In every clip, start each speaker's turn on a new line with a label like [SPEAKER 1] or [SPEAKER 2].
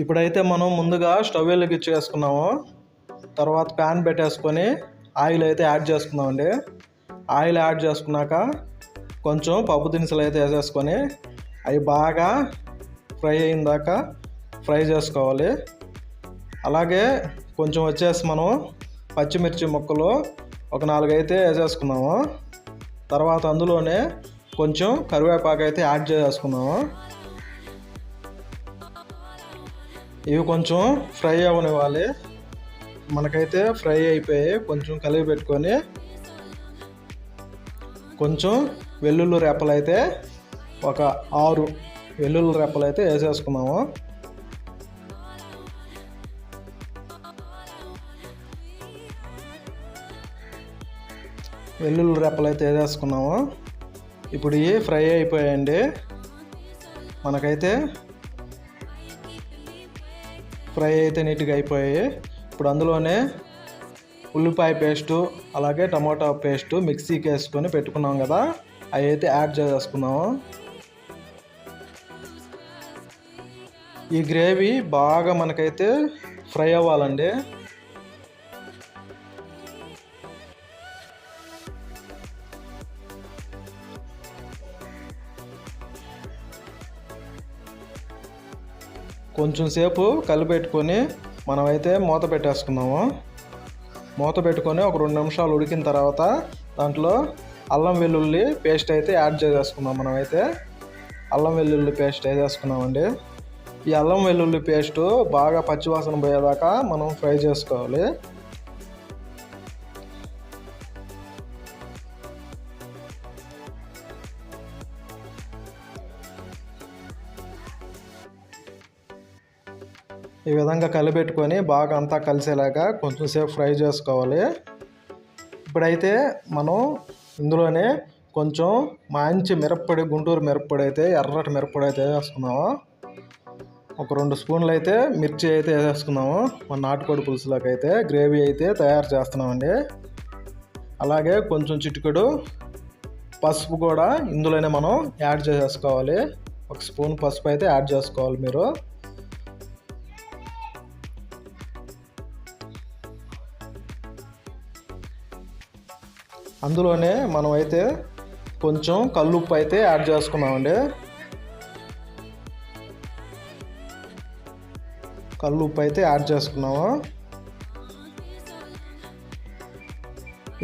[SPEAKER 1] ఇప్పుడైతే మనం ముందుగా స్టవ్ వెలిగించేసుకున్నాము తర్వాత ప్యాన్ పెట్టేసుకొని ఆయిల్ అయితే యాడ్ చేసుకుందామండి. ఆయిల్ యాడ్ చేసుకున్నాక కొంచెం పప్పు దినుసులు అయితే వేసేసుకొని అవి బాగా ఫ్రై అయిన దాకా ఫ్రై చేసుకోవాలి. అలాగే కొంచెం వచ్చేసి మనం పచ్చిమిర్చి ముక్కలు ఒక నాలుగు అయితే వేసేసుకున్నాము తర్వాత అందులోనే కొంచెం కరివేపాకు అయితే యాడ్ చేసుకున్నాము ఇవి కొంచెం ఫ్రై అవనివ్వాలి. మనకైతే ఫ్రై అయిపోయి కొంచెం కలిపి పెట్టుకొని కొంచెం వెల్లుల్లి రెప్పలు అయితే ఒక ఆరు వెల్లుల్లి రెప్పలు అయితే వేసేసుకున్నాము. వెల్లుల్లి రెప్పలు అయితే వేసేసుకున్నాము. ఇప్పుడు ఇవి ఫ్రై అయిపోయాయండి. మనకైతే ఫ్రై అయితే నీట్గా అయిపోయాయి. ఇప్పుడు అందులోనే ఉల్లిపాయ పేస్టు అలాగే టమాటా పేస్టు మిక్సీకి వేసుకొని పెట్టుకున్నాం కదా అవి అయితే యాడ్ చేసేసుకున్నాము ఈ గ్రేవీ బాగా మనకైతే ఫ్రై అవ్వాలండి. కొంచెం సేపు కలిపెట్టుకొని మనమైతే మూత పెట్టేసుకున్నాము మూత పెట్టుకొని ఒక రెండు నిమిషాలు ఉడికిన తర్వాత దాంట్లో అల్లం వెల్లుల్లి పేస్ట్ అయితే యాడ్ చేసేసుకున్నాం మనమైతే. అల్లం వెల్లుల్లి పేస్ట్ వేసేసుకున్నామండి. ఈ అల్లం వెల్లుల్లి పేస్టు బాగా పచ్చివాసన పోయేదాకా మనం ఫ్రై చేసుకోవాలి. ఈ విధంగా కలిపెట్టుకొని బాగా అంతా కలిసేలాగా కొంచెంసేపు ఫ్రై చేసుకోవాలి. ఇప్పుడైతే మనం ఇందులోనే కొంచెం మంచి మిరప్పొడి గుంటూరు మిరప్పొడి అయితే ఎర్రటి మిరప్పొడి అయితే వేసుకున్నాము ఒక రెండు స్పూన్లు అయితే మిర్చి అయితే వేసేసుకున్నాము మన నాటుకోడి పులుసులోకి అయితే గ్రేవీ అయితే తయారు చేస్తున్నామండి. అలాగే కొంచెం చిటికెడు పసుపు కూడా ఇందులోనే మనం యాడ్ చేసేసుకోవాలి. ఒక స్పూన్ పసుపు అయితే యాడ్ చేసుకోవాలి మీరు. అందులోనే మనం అయితే కొంచెం కల్లుప్పు అయితే యాడ్ చేసుకున్నామండి. కల్లుప్పు అయితే యాడ్ చేసుకున్నాము.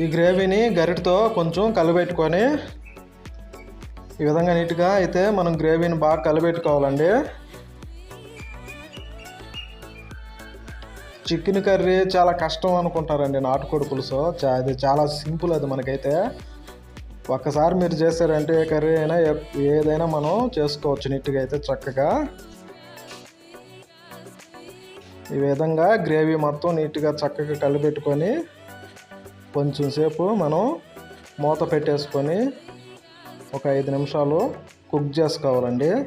[SPEAKER 1] ఈ గ్రేవీని గరిటతో కొంచెం కలిపెట్టుకొని ఈ విధంగా నీట్గా అయితే మనం గ్రేవీని బాగా కలిపెట్టుకోవాలండి చికెన్ కర్రీ చాలా కష్టం అనుకుంటారండి నాటుకోడి పులుసు చా- అది చాలా సింపుల్ అది మనకైతే. ఒక్కసారి మీరు చేశారంటే ఏ కర్రీ అయినా ఏదైనా మనం చేసుకోవచ్చు నీట్గా అయితే చక్కగా. ఈ విధంగా గ్రేవీ మొత్తం నీట్గా చక్కగా కలిపెట్టుకొని కొంచెం సేపు మనం మూత పెట్టేసుకొని ఒక ఐదు నిమిషాలు కుక్ చేసుకోవాలండి.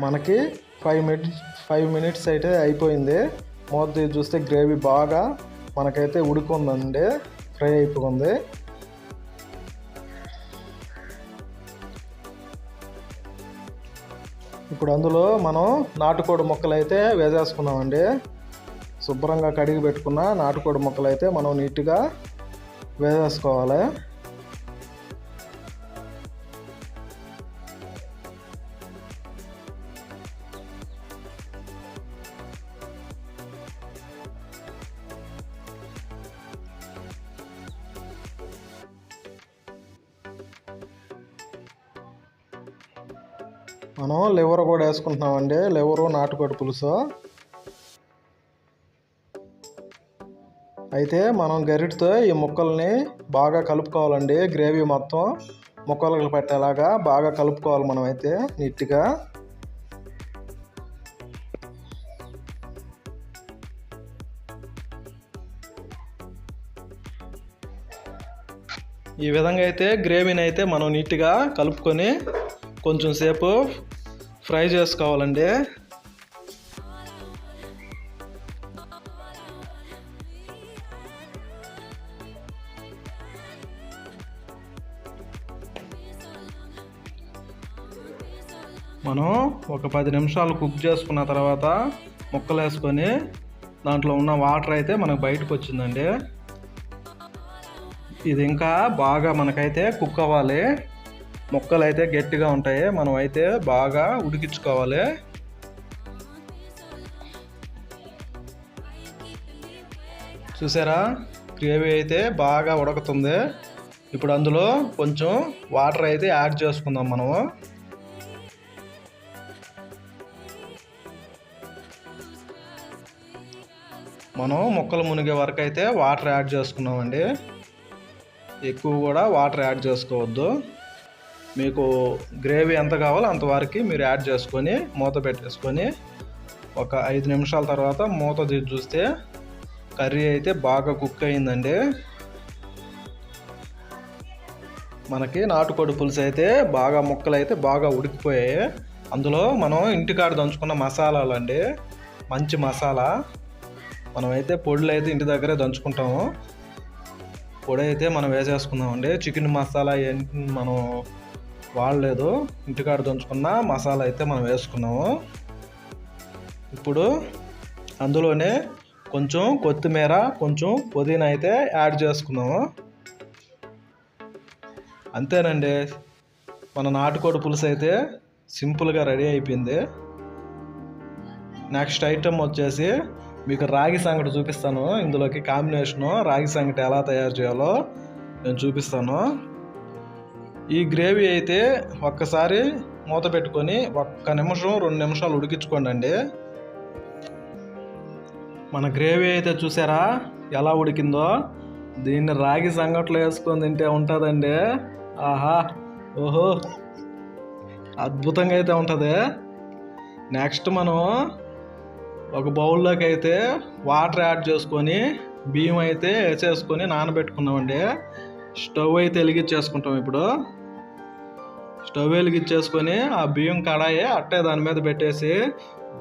[SPEAKER 1] మనకి ఫైవ్ మినిట్స్ ఫైవ్ మినిట్స్ అయితే అయిపోయింది. మూత తీసి చూస్తే గ్రేవీ బాగా మనకైతే ఉడుకుందండి. ఫ్రై అయిపోయింది. ఇప్పుడు అందులో మనం నాటుకోడి ముక్కలు అయితే వేసేసుకున్నామండి. శుభ్రంగా కడిగి పెట్టుకున్న నాటుకోడి ముక్కలు అయితే మనం నీట్గా వేసేసుకోవాలి. మనం లివర్ కూడా వేసుకుంటున్నామండి. లివరు నాటుకోడి పులుసు. అయితే మనం గరిటితో ఈ ముక్కల్ని బాగా కలుపుకోవాలండి. గ్రేవీ మొత్తం ముక్కలకు పెట్టేలాగా బాగా కలుపుకోవాలి మనం అయితే నీట్గా. ఈ విధంగా అయితే గ్రేవీని అయితే మనం నీట్గా కలుపుకొని కొంచెం సేపు ఫ్రై చేసుకోవాలండి. మనం ఒక పది నిమిషాలు కుక్ చేసుకున్న తర్వాత ముక్కలు వేసుకొని దాంట్లో ఉన్న వాటర్ అయితే మనకు బయటకు వచ్చిందండి. ఇది ఇంకా బాగా మనకైతే కుక్ అవ్వాలి. ముక్కలు అయితే గట్టిగా ఉంటాయి. మనం అయితే బాగా ఉడికించుకోవాలి. చూసారా? గ్రేవీ అయితే బాగా ఉడకుతుంది. ఇప్పుడు అందులో కొంచెం వాటర్ అయితే యాడ్ చేసుకుందాం మనము. మనం ముక్కలు మునిగే వరకు అయితే వాటర్ యాడ్ చేసుకున్నామండి. ఎక్కువ కూడా వాటర్ యాడ్ చేసుకోవద్దు. మీకు గ్రేవీ ఎంత కావాలో అంతవరకు మీరు యాడ్ చేసుకొని మూత పెట్టేసుకొని ఒక ఐదు నిమిషాల తర్వాత మూత తీసి చూస్తే కర్రీ అయితే బాగా కుక్ అయిందండి. మనకి నాటుకోడి పులుసు అయితే బాగా ముక్కలు అయితే బాగా ఉడికిపోయాయి. అందులో మనం ఇంటికాడ దంచుకున్న మసాలాలు అండి. మంచి మసాలా. మనమైతే పొడులు అయితే ఇంటి దగ్గరే దంచుకుంటాము. పొడి అయితే మనం వేసేసుకుందామండి. చికెన్ మసాలా ఏంటి మనం వాడలేదు ఇంటికాడ దంచుకున్న మసాలా అయితే మనం వేసుకున్నాము. ఇప్పుడు అందులోనే కొంచెం కొత్తిమీర కొంచెం పుదీనా అయితే యాడ్ చేసుకున్నాము. అంతేనండి. మన నాటుకోడి పులుసు అయితే సింపుల్గా రెడీ అయిపోయింది. నెక్స్ట్ ఐటమ్ వచ్చేసి మీకు రాగి సంగటి చూపిస్తాను. ఇందులోకి కాంబినేషను రాగి సంగటి ఎలా తయారు చేయాలో నేను చూపిస్తాను. ఈ గ్రేవీ అయితే ఒక్కసారి మూత పెట్టుకొని ఒక్క నిమిషం రెండు నిమిషాలు ఉడికించుకోండి అండి మన గ్రేవీ అయితే చూసారా ఎలా ఉడికిందో? దీన్ని రాగి సంగట్లో వేసుకొని తింటే ఉంటుందండి. ఆహా ఓహో అద్భుతంగా అయితే ఉంటుంది. నెక్స్ట్ మనం ఒక బౌల్లోకి అయితే వాటర్ యాడ్ చేసుకొని బియ్యం అయితే వేసేసుకొని నానబెట్టుకున్నామండి. స్టవ్ అయితే వెలిగించేసుకుంటాం ఇప్పుడు. స్టవ్ వెలిగించేసుకొని ఆ బియ్యం కడాయి అట్టే దాని మీద పెట్టేసి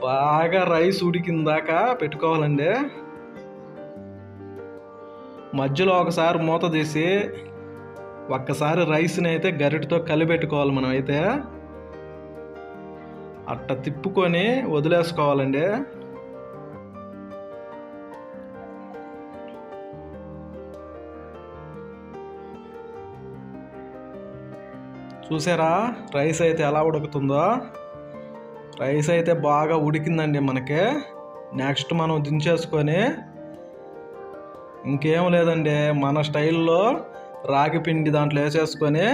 [SPEAKER 1] బాగా రైస్ ఉడికిందాక పెట్టుకోవాలండి. మధ్యలో ఒకసారి మూత తీసి ఒక్కసారి రైస్ని అయితే గరిటతో కలిపెట్టుకోవాలి మనం అయితే అట్ట తిప్పుకొని వదిలేసుకోవాలండి. చూసారా? రైస్ అయితే ఎలా ఉడుకుతుందో? రైస్ అయితే బాగా ఉడికిందండి మనకి. నెక్స్ట్ మనం దించేసుకొని ఇంకేం లేదండి. మన స్టైల్లో రాగి పిండి దాంట్లో వేసేసుకొని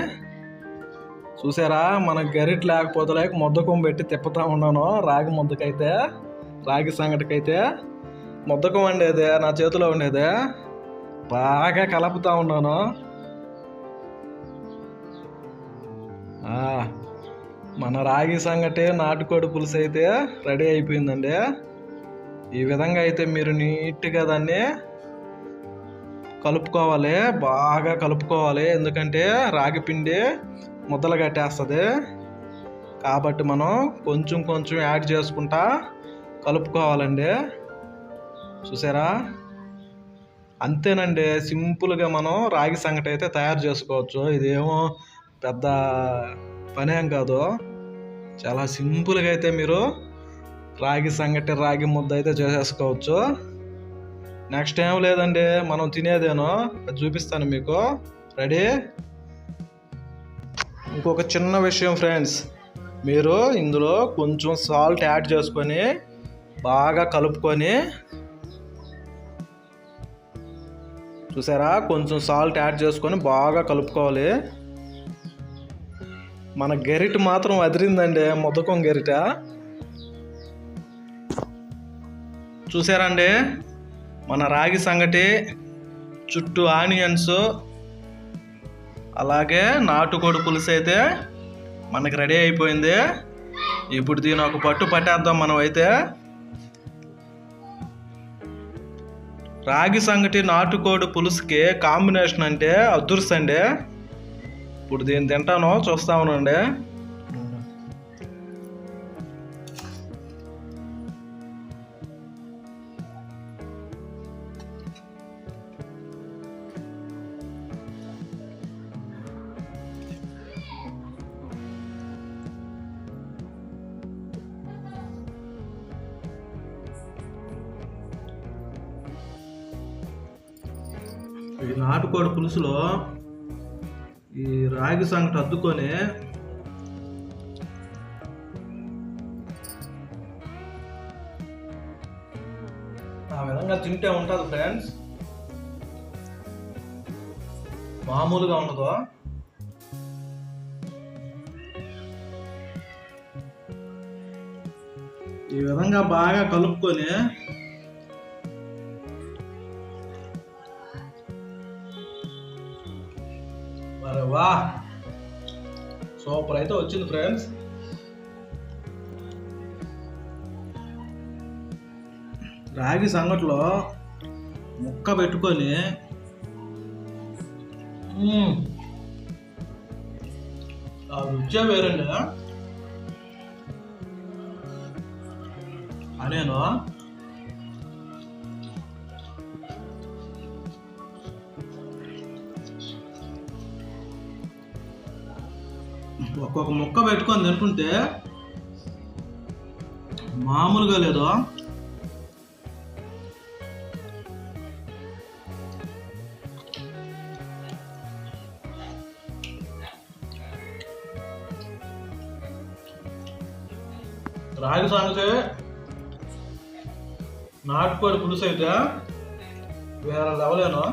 [SPEAKER 1] చూసారా? మన గరిట్ లేకపోతే లేక ముద్దకం పెట్టి తిప్పుతా ఉన్నాను రాగి ముద్దకైతే రాగి సంగటికైతే. ముద్దకం వండేదే నా చేతిలో ఉండేదే. బాగా కలుపుతూ ఉన్నాను. మన రాగి సంగటే నాటుకోడి పులుసు అయితే రెడీ అయిపోయిందండి. ఈ విధంగా అయితే మీరు నీట్గా దాన్ని కలుపుకోవాలి బాగా కలుపుకోవాలి. ఎందుకంటే రాగి పిండి ముద్దలు కట్టేస్తుంది. కాబట్టి మనం కొంచెం కొంచెం యాడ్ చేసుకుంటా కలుపుకోవాలండి. చూసారా? అంతేనండి. సింపుల్గా మనం రాగి సంగటి అయితే తయారు చేసుకోవచ్చు. ఇదేమో పెద్ద పనేం కాదు. చాలా సింపుల్గా అయితే మీరు రాగి సంగటి రాగి ముద్ద అయితే చేసేసుకోవచ్చు. నెక్స్ట్ ఏం లేదండి మనం తినేదేనో. అది చూపిస్తాను మీకు. రెడీ? ఇంకొక చిన్న విషయం ఫ్రెండ్స్. మీరు ఇందులో కొంచెం సాల్ట్ యాడ్ చేసుకొని బాగా కలుపుకొని చూసారా? కొంచెం సాల్ట్ యాడ్ చేసుకొని బాగా కలుపుకోవాలి. మన గెరిట మాత్రం అదిరిందండి మొదకం గెరిట. చూసారండి? మన రాగి సంగటి చుట్టూ ఆనియన్స్ అలాగే నాటుకోడి పులుసు అయితే మనకి రెడీ అయిపోయింది. ఇప్పుడు దీని ఒక పట్టు పట్టేద్దాం మనం అయితే. రాగి సంగటి నాటుకోడి పులుసుకి కాంబినేషన్ అంటే అదృష్టండి ఇప్పుడు దీన్ని తింటాను చూస్తా ఉనండి ఇది నాటుకోడి పులుసులో ఈ రాగి సంగటి అద్దుకొని ఆ విధంగా తింటే ఉంటుంది ఫ్రెండ్స్. మామూలుగా ఉండదు. ఈ విధంగా బాగా కలుపుకొని మరి వా. సూపర్ అయితే వచ్చింది ఫ్రెండ్స్. రాగి సంగట్లో ముక్క పెట్టుకొని ఆ రుచే వేరండి. అనేను ఒక్కొక్క ముక్క పెట్టుకొని తింటుంటే మామూలుగా లేదు. రాగి సంగతి నాటుకోడి పులుసు అయితే వేరే లెవలేను.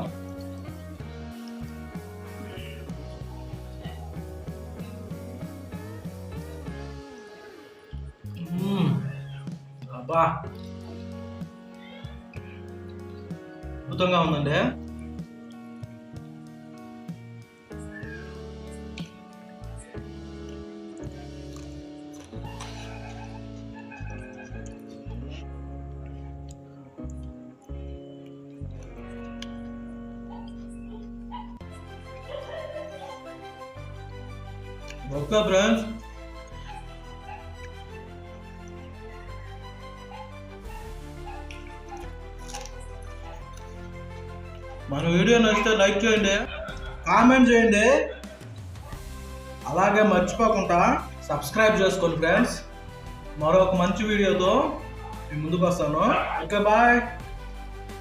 [SPEAKER 1] అబ్బా అద్భుతంగా ఉందండి ఓకే ఫ్రెండ్స్ మన వీడియో నచ్చితే లైక్ చేయండి కామెంట్ చేయండి. అలాగే మర్చిపోకుండా సబ్స్క్రైబ్ చేసుకోండి ఫ్రెండ్స్. మరొక మంచి వీడియోతో ముందుకు వస్తాను. Okay bye.